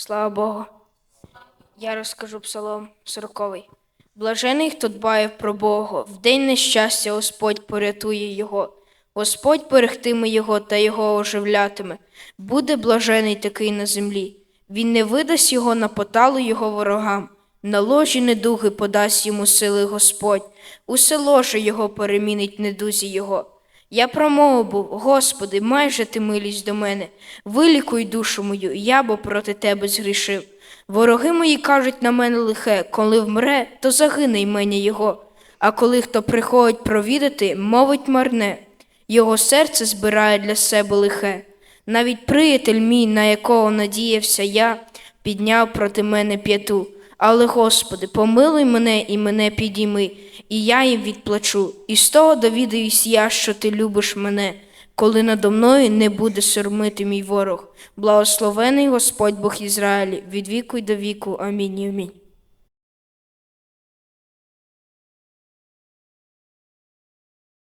Слава Богу. Я розкажу псалом сороковий. Блажений, хто дбає про Бога, в день нещастя Господь порятує його. Господь берегтиме його та його оживлятиме. Буде блажений такий на землі. Він не видасть його на поталу його ворогам. На ложі недуги подасть йому сили Господь, усе ложе його перемінить недузі його. Я промовив був, Господи, майже ти милість до мене. Вилікуй душу мою, я бо проти тебе згрішив. Вороги мої кажуть на мене лихе, коли вмре, то загине ймення його. А коли хто приходить провідати, мовить марне, його серце збирає для себе лихе. Навіть приятель мій, на якого надіявся я, підняв проти мене п'яту. Але, Господи, помилуй мене і мене підійми, і я їм відплачу. І з того довідаюсь я, що ти любиш мене, коли надо мною не буде сормити мій ворог. Благословений Господь Бог Ізраїлі, від віку й до віку. Амінь. Амінь.